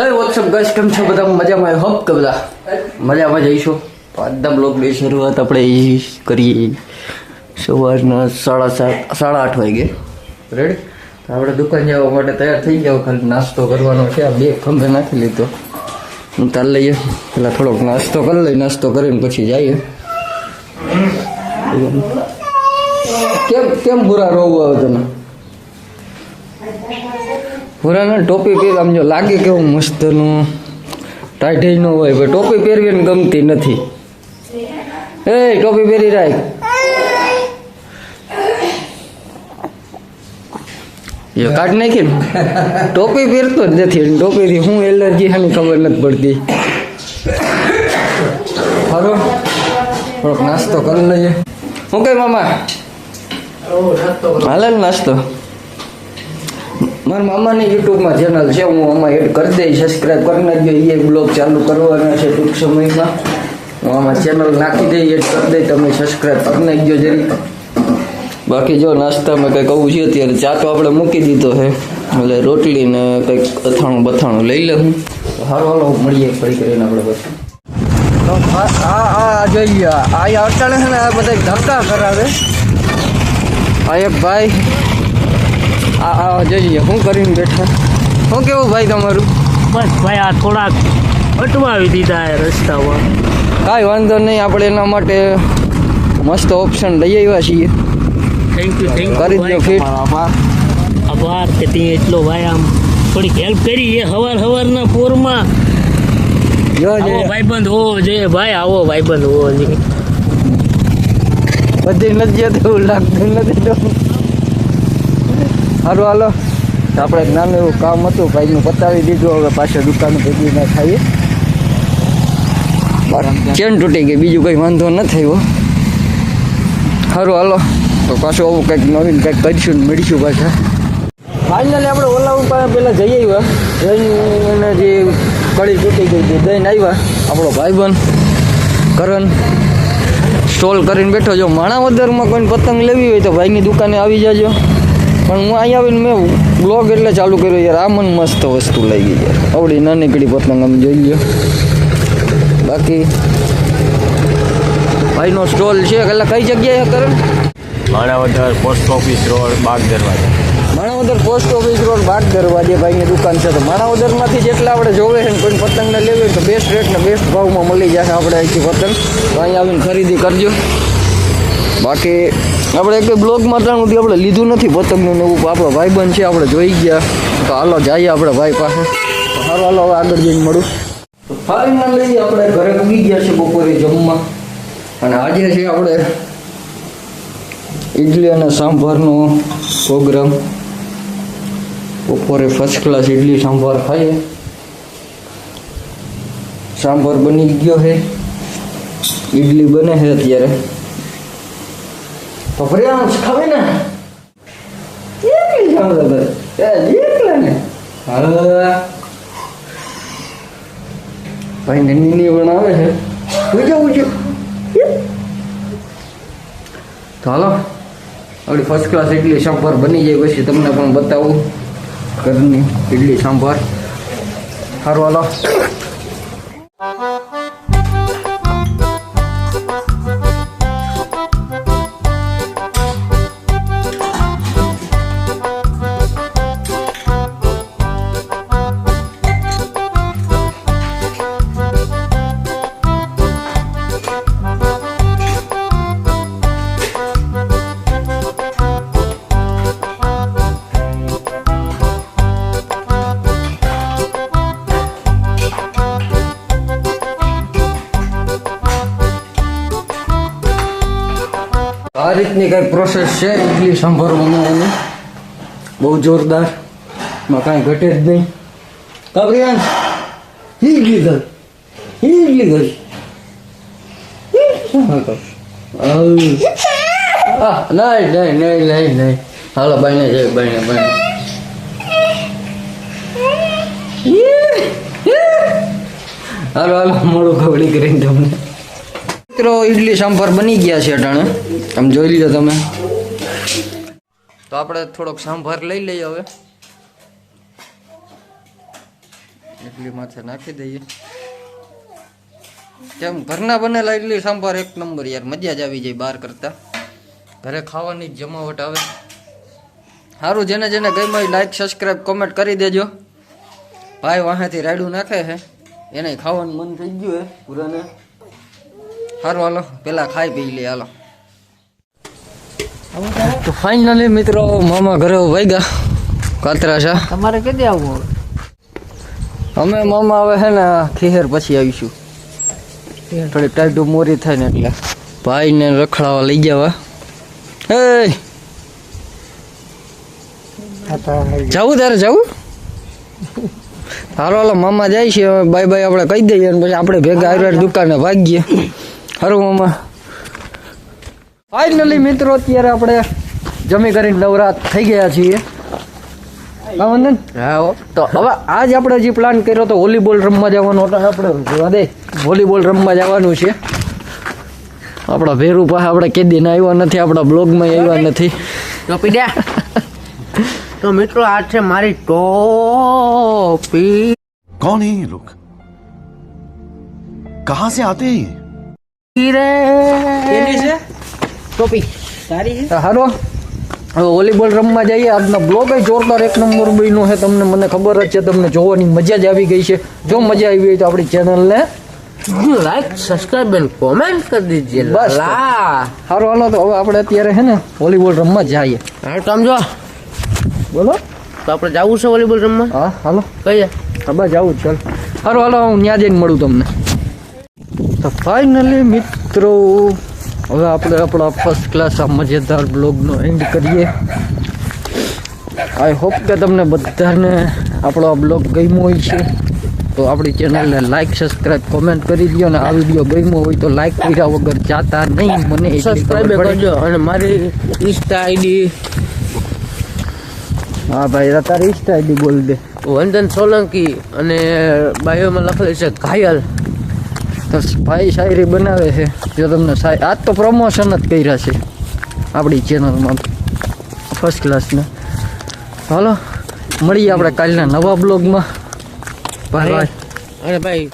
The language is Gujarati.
હે વોટ્સઅપ ગાઈસ કેમ છો બધા? મજામાં? હોપ કે બધા? મજામાં જઈશું. તો લોક બ્લોગની શરૂઆત આપણે એ કરીએ. સવારના સાડા સાત, સાડા આઠ વાગે. રેડી આપણે દુકાન જવા માટે તૈયાર થઈ ગયા. ખાલી નાસ્તો કરવાનો છે. આ બે ખંભે નાખી લીધો. હું તાર લઈએ પેલા થોડોક નાસ્તો કરી લઈ, નાસ્તો કરીને પછી જઈએ. કેમ કેમ બુરા રોવું આવે તને પુરાને ટોપી પહેર આમ જો લાગે કેવું મસ્તનું ટાઈટ ન હોય, પણ ટોપી પહેરવીને ગમતી નથી. એ ટોપી પહેરી રાખ. એ કાઢ નાખી ને. ટોપી પહેરતો જ નથી ટોપીથી શું એલર્જી હાની ખબર નથી પડતી. ખરો થોડોક નાસ્તો કરી લઈએ. શું કઈ મામા? હાલે ને નાસ્તો. મારા મામાની યુટ્યુબમાં ચેનલ છે, હું આમાં એડ કરી દઈ સબસ્ક્રાઈબ કરી નાખજો. એ બ્લોગ ચાલુ કરવાના છે ટૂંક સમયમાં. હું આમાં ચેનલ નાખી દઈ, એડ કરી દઈ, તમે સબસ્ક્રાઈબ કરી નાખજો જરી. બાકી જો નાસ્તામાં કંઈક આવું છે અત્યારે, ચા તો આપણે મૂકી દીધો છે. એટલે રોટલી ને કંઈક અથાણું બથાણું લઈ લઉં. હારો હાલો, મળીએ ફરી કરીને આપણે પછી. હા આ જોઈએ આ અટાણે છે આ બધા ધક્કા કરાવે. આ એક ભાઈ આ જઈએ શું કરીને બેઠા. શું કેવું ભાઈ તમારું? બસ ભાઈ આ થોડાક અટવાવી દીધા એ રસ્તામાં. કાંઈ વાંધો નહીં આપણે એના માટે મસ્ત ઓપ્શન લઈ આવ્યા છીએ. થેન્ક યુ થેન્ક કરી દો ફિટ. આભાર. કે તે એટલો ભાઈ આમ થોડીક હેલ્પ કરી એ હવાર હવારના પોરમાં. જો આવો ભાઈબંધ હોવો જોઈએ ભાઈ આવો ભાઈબંધ હોવો જોઈએ. બધી નથી જતું એવું લાગતું નથી સારું હાલો. આપણે નાનું એવું કામ હતું ભાઈનું પતાવી દીધું, હવે પાછળ દુકાન ભેગી ના ખાઈએ ચેન તૂટી ગઈ, બીજું કંઈ વાંધો ન થયો સારું હાલો. તો પાછું આવું કંઈક નવીન કંઈક કરીશું ને મળીશું પાછા. ફાઇનલી આપણે ઓલા ઉપર પહેલાં જઈ આવ્યા. જઈને જે કડી તૂટી ગઈ હતી દઈને આવ્યા. આપણો ભાઈબંધ, કરણ, સ્ટોલ કરીને બેઠો જો માણાવદરમાં કોઈ પતંગ લેવી હોય તો ભાઈની દુકાને આવી જાજો. પણ હું અહીંયા આવીને મેં બ્લોગ એટલે ચાલુ કર્યો યાર. આ મને મસ્ત વસ્તુ લઈ ગઈ યાર. આવડી ના નીકળી પતંગ આમ જોઈ લ્યો. બાકી ભાઈનો સ્ટોલ છે એટલે કઈ જગ્યાએ કરે માણાવદર પોસ્ટ ઓફિસ રોડ બાગ દરવાજા. માણાવદર પોસ્ટ ઓફિસ રોડ બાગ દરવાજે ભાઈની દુકાન છે. તો માણાવદરમાંથી જેટલા આપણે જોવે છે ને કોઈ પતંગને લેવી હોય તો બેસ્ટ રેટને બેસ્ટ ભાવમાં મળી જશે આપણે અહીંથી પતંગ. તો અહીંયા આવીને ખરીદી કરજો. બાકી આપણે એક બ્લોગમાં ત્રણ સુધી આપણે લીધું નથી. પતંગનું એવું આપણો ભાઈબંધ છે, આપણે જોઈ ગયા. તો હાલો જઈએ આપણે ભાઈ પાસે. હાલો હાલો, હવે આગળ જઈને મળું. તો ફાઇનલી આપણે. ઘરે ઉગી ગયા છે બપોરે જમવા. અને આજે છે આપણે ઇડલી અને સાંભારનો પ્રોગ્રામ. બપોરે ફર્સ્ટ ક્લાસ ઇડલી સાંભાર ખાઈએ. સાંભાર બની ગયો છે. ઇડલી બને છે અત્યારે. તો પ્રિયાંશ ખાવે ને બને એ એકલા ને ભાઈ નંદીની બનાવે છે. ઉજો ઉજો તો હાલો. આપણી ફર્સ્ટ ક્લાસ ઇડલી સાંભાર બની જાય પછી તમને પણ બતાવું. ઘરની ઇડલી સાંભાર સારું હાલો. રીતની કંઈક પ્રોસેસ છે? ઇડલી સંભાર બનાવવાની બહુ જોરદાર. માં કાંઈ ઘટે જ નહીં. કાબરિયાન ઇડલી ઘર ઇડલી ઘર નહીં નહીં નહીં નહીં નહીં. હાલો બાઈને જાય બાઈને બાઈને હાલો હાલો. મોડું ખવડી કરીને તમને. મિત્રો ઇડલી સાંભાર બની ગયા છે અટાણે. આમ જોઈ લ્યો તમે. તો આપણે થોડોક સાંભાર લઈ લઈએ હવે. ઇડલી માથે નાખી દઈએ. કેમ? ઘરના બનેલા ઇડલી સાંભાર એક નંબર યાર, મજા જ આવી જાય બહાર કરતા. ઘરે ખાવાની જમાવટ આવે. સારું જેને જેને ગઈ લાઈક સબસ્ક્રાઈબ કોમેન્ટ કરી દેજો. ભાઈ વાહેથી રાયડું નાખે છે. એને ખાવાનું મન થઈ ગયું હે, પૂરાને. સારું હાલો. પેલા ખાઈ પી લે, હાલો. તો ફાઇનલી મિત્રો મામા ઘરે વૈગા કાતરા છે તમારે કદી આવવું અમે મામા હવે હે ને ખીહેર પછી આવીશું. થોડીક ટાઈટું મોરી થાય ને એટલે. ભાઈને રખડાવા લઈ જવા એ જવું તારે જવું? હાલો હાલો મામા જાય છે. બાય બાય આપણે કહી દઈએ પછી આપણે ભેગા આયુર્વેદ દુકાને ભાગીએ. હરું મામા. ફાઇનલી મિત્રો અત્યારે આપણે જમી કરીને નવરાત થઈ ગયા છીએ. વંદન? હા તો હવે આજ આપણે જે પ્લાન કર્યો તો વોલીબોલ રમવા જવાનો હતો. આપણે જોવા દે વોલીબોલ રમવા જવાનું છે. આપણા ભેરુ પાસે આપણે કેદી ના આવ્યા નથી આપણા બ્લોગમાં આવ્યા નથી. ટોપી દે. તો મિત્રો આ છે મારી ટોપી કોણ હે લોક કહા સે આતે હે રે કેદી છે? ટોપી સારી છે? હારો વોલીબોલ રમવા જઈએ. આજનો બ્લોગ જોરદાર એક નંબર બન્યો છે. તમને મને ખબર જ છે તમને જોવાની મજા જ આવી ગઈ છે. જો મજા આવી હોય તો આપણી ચેનલને લાઈક સબસ્ક્રાઇબ એન્ડ કોમેન્ટ કરી દીजिए બસ. સારું હાલો તો હવે આપણે અત્યારે છે ને વોલીબોલ રમવા જઈએ. હા સમજો બોલો. તો આપણે જવું છે વોલીબોલ રમવા? હા હાલો. કહીએ. હા બસ જવું ચાલ સારું હાલો હું ત્યાં જઈને મળું તમને. તો ફાઇનલી મિત્રો હવે આપણે આપણા ફર્સ્ટ ક્લાસ આ મજેદાર બ્લોગનો એન્ડ કરીએ. આઈ હોપ કે તમને બધાને આપણો આ બ્લોગ ગમ્યો હોય છે. તો આપણી ચેનલને લાઈક સબસ્ક્રાઇબ કોમેન્ટ કરી દો અને આ વીડિયો ગમ્યો હોય તો લાઈક કર્યા વગર જાતા નહીં. મને સબસ્ક્રાઇબ કરજો અને મારી ઇન્સ્ટા આઈડી હા ભાઈ તારી ઇન્સ્ટા આઈડી બોલ દે. વંદન સોલંકી અને બાયોમાં લખેલું છે ઘાયલ. તો ભાઈ શાયરી બનાવે છે. જો તમને આજ તો પ્રમોશન જ કર્યા છે. આપણી ચેનલમાં ફર્સ્ટ ક્લાસના હાલો મળીએ આપણે કાલના નવા બ્લોગમાં ભાઈ બાય ભાઈ